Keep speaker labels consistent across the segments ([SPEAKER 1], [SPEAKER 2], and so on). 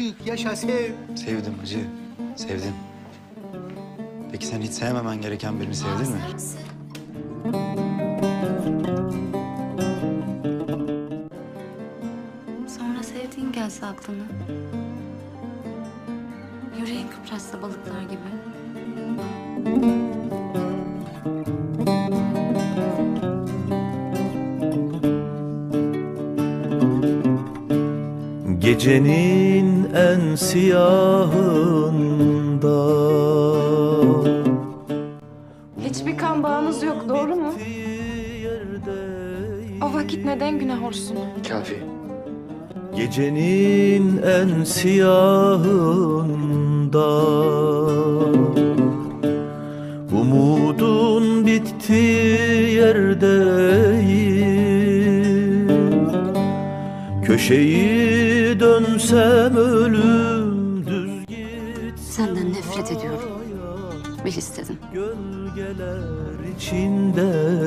[SPEAKER 1] çık, yaşa, sev.
[SPEAKER 2] Sevdim hacı, sevdim. Peki sen hiç sevmemen gereken birini sevdin mi?
[SPEAKER 3] Sonra sevdiğin gelse aklına. Yüreğin kıpırsa balıklar gibi.
[SPEAKER 4] Gecenin en siyahında
[SPEAKER 5] Hiçbir kan bağınız yok doğru mu? O vakit neden günah olsun?
[SPEAKER 1] Kafi.
[SPEAKER 4] Gecenin en siyahında Umudun bitti yerdeyim Köşeyi dönsem ölüm düz git
[SPEAKER 3] Senden nefret ediyorum. Bil istedim.
[SPEAKER 4] Gölgeler içindeyim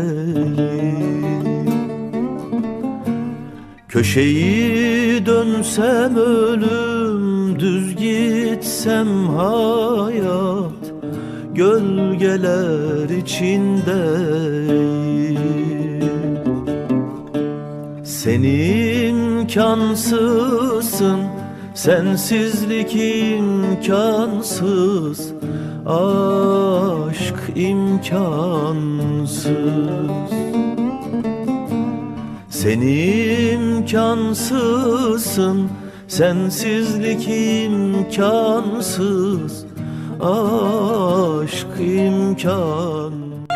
[SPEAKER 4] Köşeyi dönsem ölüm Düz gitsem hayat Gölgeler içindeyim Sen imkansızsın Sensizlik imkansız Aşk imkansız Sen imkansızsın Sensizlik imkansız Aşk imkan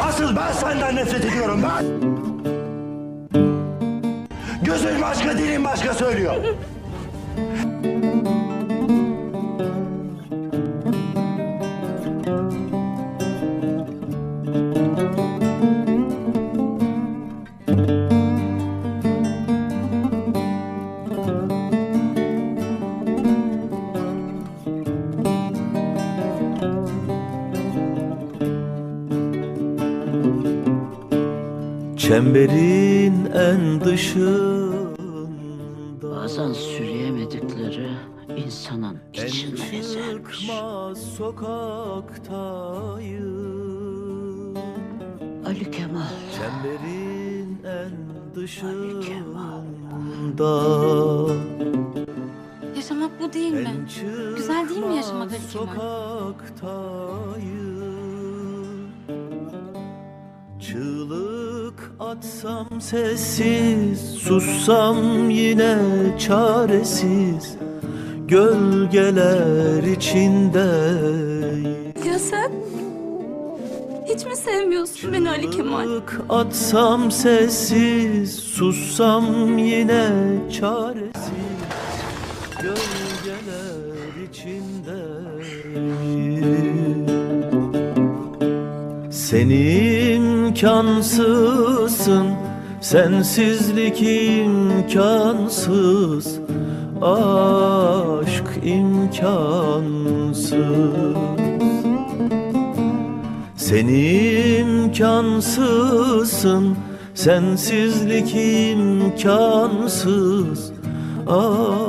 [SPEAKER 6] Asıl ben senden nefret ediyorum ben. Gözün başka, dilin başka söylüyor.
[SPEAKER 4] Çemberin en dışında
[SPEAKER 7] Bazen sürüyemedikleri insanın
[SPEAKER 4] En
[SPEAKER 7] içine ezermiş.
[SPEAKER 4] sokaktayım
[SPEAKER 7] Ali Kemal.
[SPEAKER 4] Çemberin en
[SPEAKER 7] Ali Kemal.
[SPEAKER 4] dışında
[SPEAKER 3] Yaşamak bu değil mi? Güzel değil mi yaşamak Ali Kemal?
[SPEAKER 4] Sokaktayım Çığlık atsam sessiz Sussam yine çaresiz Gölgeler içindeyim
[SPEAKER 3] Ya sen? Hiç mi sevmiyorsun beni Ali Kemal?
[SPEAKER 4] Çığlık atsam sessiz Sussam yine çaresiz Gölgeler içindeyim Sen imkansızsın Sensizlik imkansız Aşk imkansız. Sen imkansızsın Sensizlik imkansız Ah